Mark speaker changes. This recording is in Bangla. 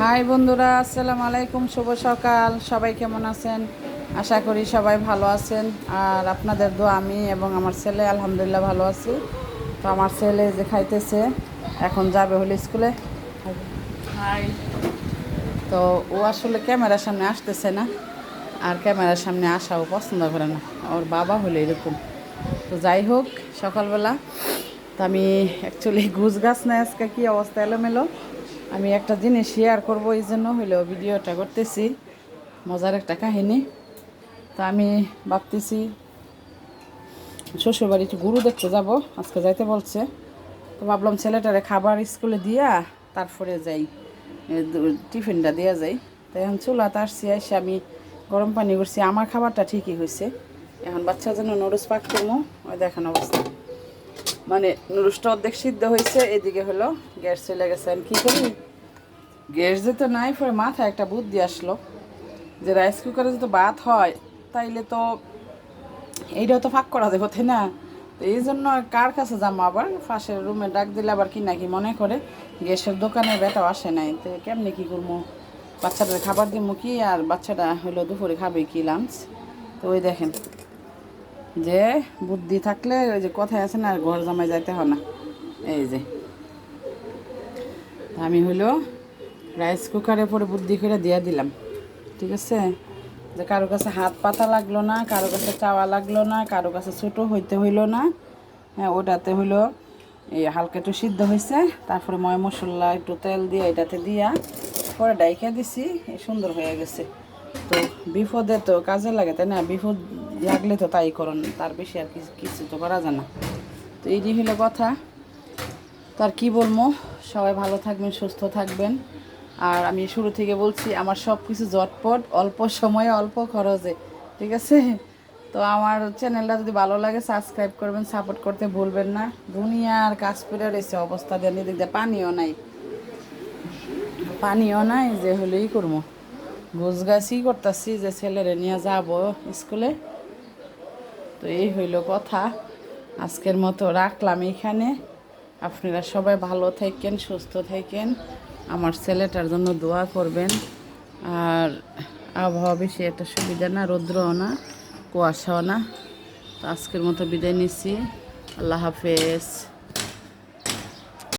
Speaker 1: হাই বন্ধুরা আসসালামু আলাইকুম শুভ সকাল। সবাই কেমন আছেন? আশা করি সবাই ভালো আছেন। আর আপনাদের দোয়া আমি এবং আমার ছেলে আলহামদুলিল্লাহ ভালো আছি। তো আমার ছেলে যে খাইতেছে এখন যাবে হলো স্কুলে। হাই। তো ও আসলে ক্যামেরার সামনে আসতেছে না আর ক্যামেরার সামনে আসাও পছন্দ করে না। ওর বাবা হলো এরকম। তো যাই হোক সকালবেলা তো আমি অ্যাকচুয়ালি গুছ গাছ না আজকে কী অবস্থা এলোমেলো? আমি একটা জিনিস শেয়ার করব, এই জন্য হইল ভিডিওটা করতেছি। মজার একটা কাহিনী। তো আমি ভাবতেছি, শ্বশুরবাড়ি একটু গুরু দেখতে যাব, আজকে যাইতে বলছে। তো ভাবলাম ছেলেটারে খাবার স্কুলে দিয়া তারপরে যাই টিফিনটা দেওয়া যাই। তো এখন চুলা আসছি, এসে আমি গরম পানি করছি। আমার খাবারটা ঠিকই হয়েছে এখন বাচ্চার জন্য নুডলস পাক করব, ওই দেখেন অবস্থা। মানে নুডলসটা অর্ধেক সিদ্ধ হয়েছে, এদিকে হলো গ্যাস চলে গেছে। আমি কী করি? গ্যাস যেতে নাই, পরে মাথায় একটা বুদ্ধি আসলো যে রাইস কুকারে যদি ভাত হয়, তাইলে তো এইটাও তো ফাঁক করা যাবে না? তো এই জন্য কার কাছে যাব আবার? পাশের রুমে ডাক দিলে আবার কি নাকি মনে করে? গ্যাসের দোকানে বেটাও আসে নাই, তো কেমনি কী করব? বাচ্চাদের খাবার দিব কি? আর বাচ্চাটা হইল দুপুরে খাবে কি লাঞ্চ তো ওই দেখেন। যে বুদ্ধি থাকলে ওই যে কথায় আছে না ঘর জামাই যাইতে হয় না। এই যে। আমি হইল রাইস কুকারে পরে বুদ্ধি করে দিয়ে দিলাম। ঠিক আছে? যে কারও কাছে হাত পাতা লাগল না, কারও কাছে চাওয়া লাগল না, কারও কাছে ছোটো হইতে হইল না। হ্যাঁ ওটাতে হইল এই হালকা একটু সিদ্ধ হয়েছে তারপরে ময় মশলা একটু তেল দিয়ে এটাতে দিয়া পরে ডাইকা দিছি সুন্দর হয়ে গেছে। তো বিপদে তো কাজে লাগে, তাই না? বিপদ লাগলে তো তাই করুন, তার বেশি আর কিছু তো করা যায় না। তো এই হলো কথা। তার কি বলব, সবাই ভালো থাকবেন, সুস্থ থাকবেন। আর আমি শুরু থেকে বলছি, আমার সব কিছু জটপট অল্প সময়ে অল্প খরচে, ঠিক আছে? তো আমার চ্যানেলটা যদি ভালো লাগে, সাবস্ক্রাইব করবেন, সাপোর্ট করতে ভুলবেন না। দুনিয়ার কাজ করে রয়েছে অবস্থা দিক দিয়ে পানিও নাই। পানিও নাই যে হলেই করব। গোছ গাছই করতেছি যে ছেলেরে নিয়ে যাব স্কুলে। তো এই হইল কথা। আজকের মতো রাখলাম এখানে। আপনারা সবাই ভালো থাকেন, সুস্থ থাকেন। আমার ছেলেটার জন্য দোয়া করবেন। আর আবহাওয়া বেশি একটা সুবিধা না, রৌদ্রও না, কুয়াশাও না। তো আজকের মতো বিদায় নিচ্ছি। আল্লাহ হাফেজ।